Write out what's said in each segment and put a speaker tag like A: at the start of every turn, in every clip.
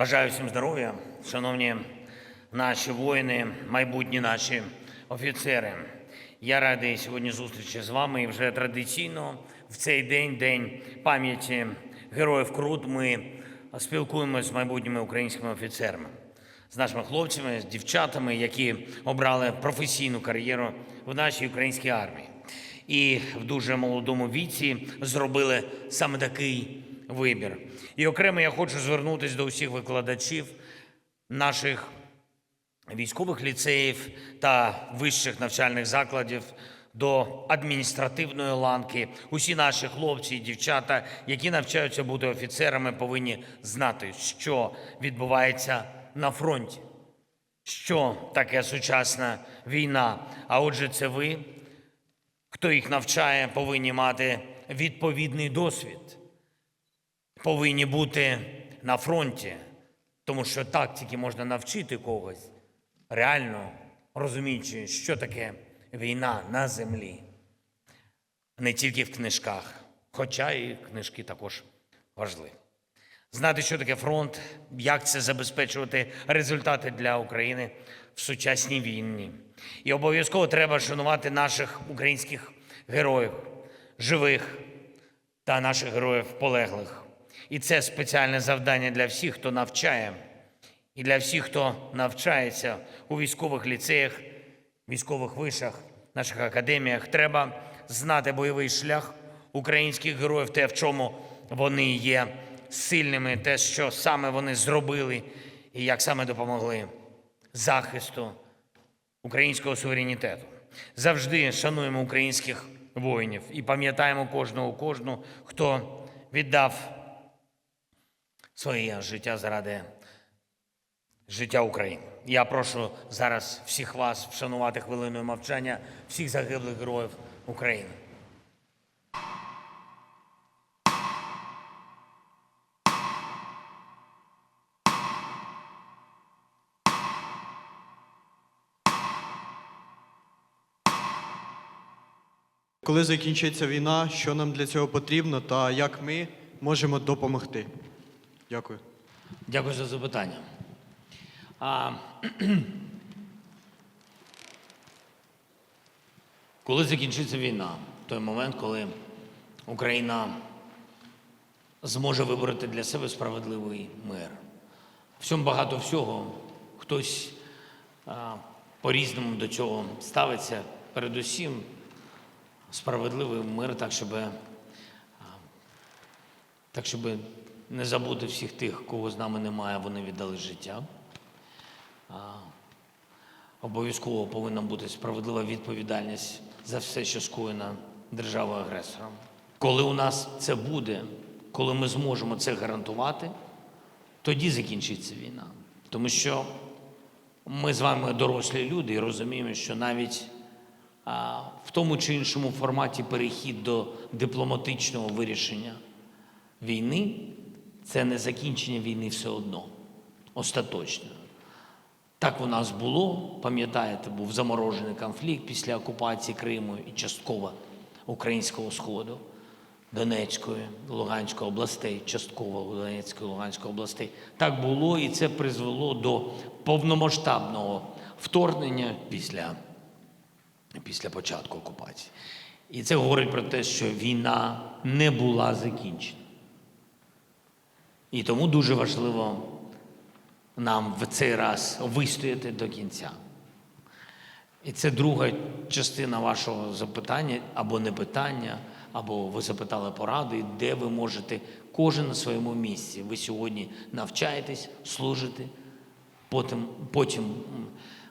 A: Бажаю всім здоров'я, шановні наші воїни, майбутні наші офіцери. Я радий сьогодні зустрічі з вами. І вже традиційно в цей день, день пам'яті героїв Крут, ми спілкуємося з майбутніми українськими офіцерами, з нашими хлопцями, з дівчатами, які обрали професійну кар'єру в нашій українській армії. І в дуже молодому віці зробили саме такий вибір. І окремо я хочу звернутися до усіх викладачів наших військових ліцеїв та вищих навчальних закладів до адміністративної ланки. Усі наші хлопці і дівчата, які навчаються бути офіцерами, повинні знати, що відбувається на фронті, що таке сучасна війна. А отже, це ви, хто їх навчає, повинні мати відповідний досвід, повинні бути на фронті, тому що так тільки можна навчити когось, реально розуміючи, що таке війна на землі, не тільки в книжках, хоча і книжки також важливі. Знати, що таке фронт, як це забезпечувати результати для України в сучасній війні. І обов'язково треба шанувати наших українських героїв, живих та наших героїв полеглих. І це спеціальне завдання для всіх, хто навчає, і для всіх, хто навчається у військових ліцеях, військових вишах, наших академіях. Треба знати бойовий шлях українських героїв, те, в чому вони є сильними, те, що саме вони зробили, і як саме допомогли захисту українського суверенітету. Завжди шануємо українських воїнів і пам'ятаємо кожного кожну, хто віддав своє життя заради життя України. Я прошу зараз всіх вас вшанувати хвилиною мовчання всіх загиблих героїв України.
B: Коли закінчиться війна, що нам для цього потрібно та як ми можемо допомогти? Дякую.
A: Дякую за запитання. А, коли закінчиться війна, той момент, коли Україна зможе вибороти для себе справедливий мир. В цьому багато всього. Хтось по-різному до цього ставиться. Передусім, справедливий мир, так, щоб так, щоб не забути всіх тих, кого з нами немає, вони віддали життя. Обов'язково повинна бути справедлива відповідальність за все, що скоєно державою агресором. Коли у нас це буде, коли ми зможемо це гарантувати, тоді закінчиться війна. Тому що ми з вами дорослі люди і розуміємо, що навіть а, в тому чи іншому форматі перехід до дипломатичного вирішення війни це не закінчення війни все одно, остаточно. Так у нас було, пам'ятаєте, був заморожений конфлікт після окупації Криму і частково українського сходу, Донецької, Луганської областей, частково Донецької, Луганської областей. Так було, і це призвело до повномасштабного вторгнення після, після початку окупації. І це говорить про те, що війна не була закінчена. І тому дуже важливо нам в цей раз вистояти до кінця. І це друга частина вашого запитання або не питання, або ви запитали поради, де ви можете кожен на своєму місці. Ви сьогодні навчаєтесь, служите, потім, потім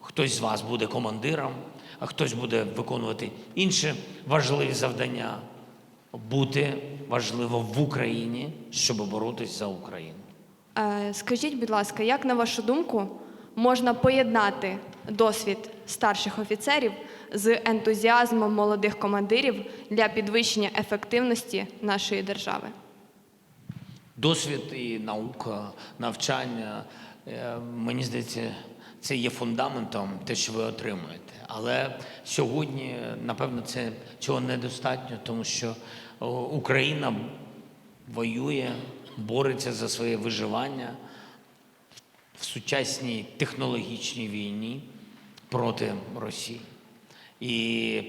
A: хтось з вас буде командиром, а хтось буде виконувати інші важливі завдання. Бути важливо в Україні, щоб боротись за Україну.
C: Е, Скажіть, будь ласка, як на вашу думку можна поєднати досвід старших офіцерів з ентузіазмом молодих командирів для підвищення ефективності нашої держави?
A: Досвід і наука, навчання, е, мені здається, це є фундаментом, те, що ви отримуєте. Але сьогодні, напевно, це цього недостатньо, тому що Україна воює, бореться за своє виживання. в сучасній технологічній війні проти Росії. І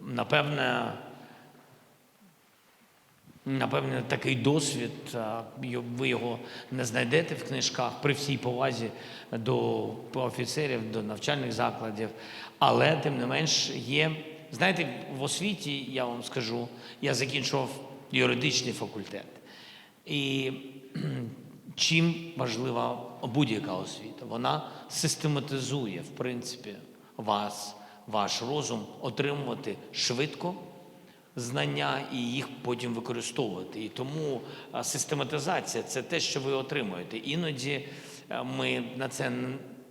A: напевне, Напевне, такий досвід, ви його не знайдете в книжках при всій повазі до офіцерів, до навчальних закладів. Але тим не менш є. Знаєте, в освіті я вам скажу, я закінчував юридичний факультет. І чим важлива будь-яка освіта? Вона систематизує, в принципі, вас, ваш розум отримувати швидко знання і їх потім використовувати. І тому систематизація це те, що ви отримуєте. Іноді ми на це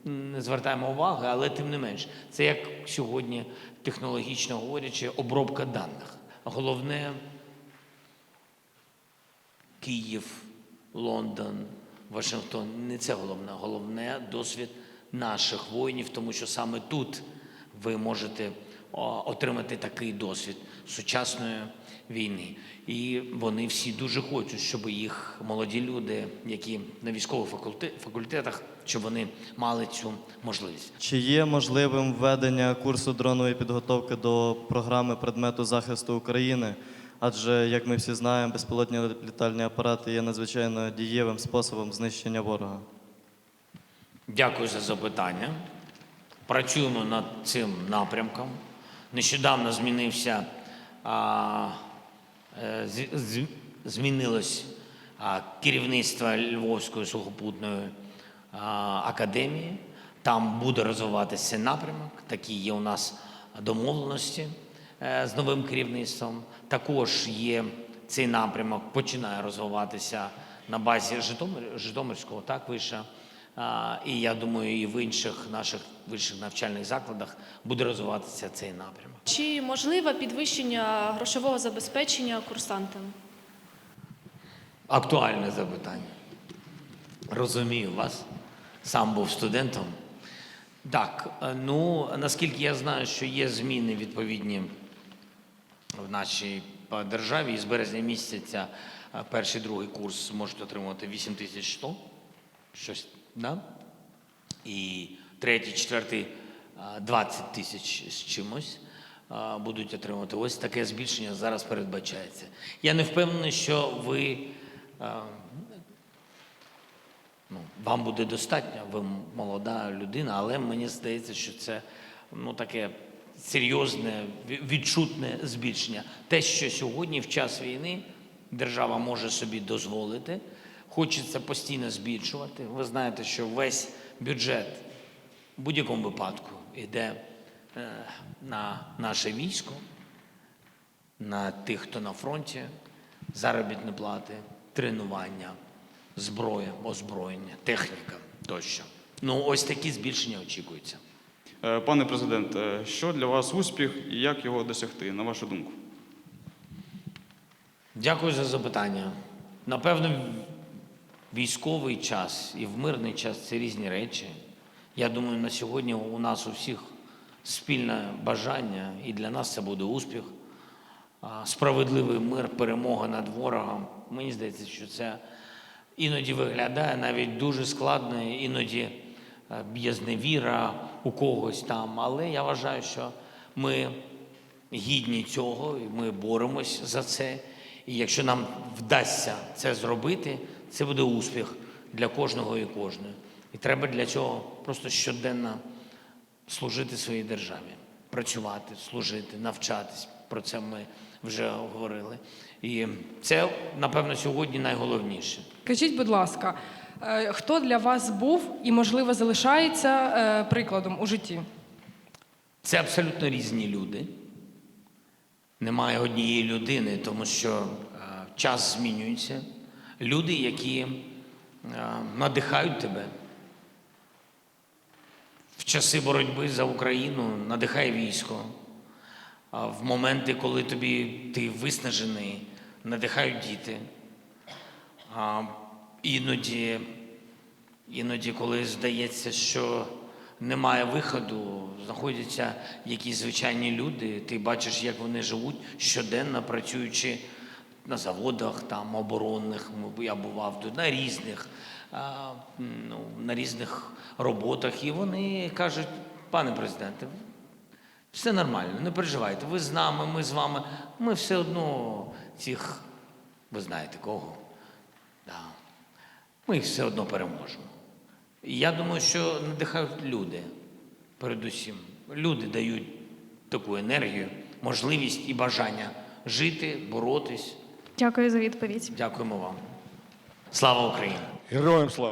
A: не звертаємо уваги, але тим не менш, це як сьогодні технологічно говорячи, обробка даних. Головне Київ, Лондон, Вашингтон. Не це головне. Головне досвід наших воїнів, тому що саме тут ви можете отримати такий досвід сучасної війни. І вони всі дуже хочуть, щоб їх молоді люди, які на військових факультетах, щоб вони мали цю можливість.
D: Чи є можливим введення курсу дронової підготовки до програми предмету захисту України? Адже, як ми всі знаємо, безпілотні літальні апарати є надзвичайно дієвим способом знищення ворога.
A: Дякую за запитання. Працюємо над цим напрямком. Нещодавно змінився, а, змінилось керівництво Львовської сухопутної академії. Там буде розвиватися напрямок. Такі є у нас домовленості е, з новим керівництвом. Також є цей напрямок, починає розвиватися на базі Житомир, Житомирського, так, виша. І я думаю, і в інших наших вищих навчальних закладах буде розвиватися цей напрямок.
E: Чи можливе підвищення грошового забезпечення курсантам?
A: Актуальне запитання. Розумію вас. Сам був студентом. Так, е, ну наскільки я знаю, що є зміни відповідні в нашій е, державі, і з березня місяця е, перший другий курс можуть отримувати 8100, щось, да? І третій, четвертий е, 20 тисяч з чимось будуть отримувати. Ось таке збільшення зараз передбачається. Я не впевнений, що ви ну, вам буде достатньо, ви молода людина, але мені здається, що це ну, таке серйозне, відчутне збільшення. Те, що сьогодні, в час війни, держава може собі дозволити, хочеться постійно збільшувати. Ви знаєте, що весь бюджет в будь-якому випадку йде е, на наше військо, на тих, хто на фронті, заробітні плати, тренування, зброя, озброєння, техніка тощо. Ну, ось такі збільшення очікуються.
F: Е, Пане президент, е, що для вас успіх і як його досягти, на вашу думку?
A: Дякую за запитання. Напевно, військовий час і в мирний час це різні речі. Я думаю, на сьогодні у нас у всіх спільне бажання, і для нас це буде успіх. Справедливий мир, перемога над ворогом. Мені здається, що це іноді виглядає навіть дуже складно, іноді е, є зневіра у когось там. Але я вважаю, що ми гідні цього, і ми боремось за це. І якщо нам вдасться це зробити, це буде успіх для кожного і кожної. І треба для цього просто щоденно служити своїй державі, працювати, служити, навчатись. Про це ми вже говорили. І це, напевно, сьогодні найголовніше.
G: Скажіть, будь ласка, е, хто для вас був і, можливо, залишається е, прикладом у житті?
A: Це абсолютно різні люди. Немає однієї людини, тому що е, час змінюється. Люди, які е, надихають тебе. В часи боротьби за Україну надихає військо. А в моменти, коли тобі ти виснажений, надихають діти. А іноді Іноді, коли здається, що немає виходу, знаходяться якісь звичайні люди, ти бачиш, як вони живуть щоденно, працюючи на заводах там оборонних. Я бував на різних ну, на різних роботах, і вони кажуть, пане президенте, все нормально, не переживайте. Ви з нами, ми з вами. Ми все одно цих, ви знаєте кого. Да. Ми їх все одно переможемо. І я думаю, що надихають люди, передусім. Люди дають таку енергію, можливість і бажання жити, боротись.
C: Дякую за відповідь.
A: Дякуємо вам. Слава Україні!
H: Героям слава!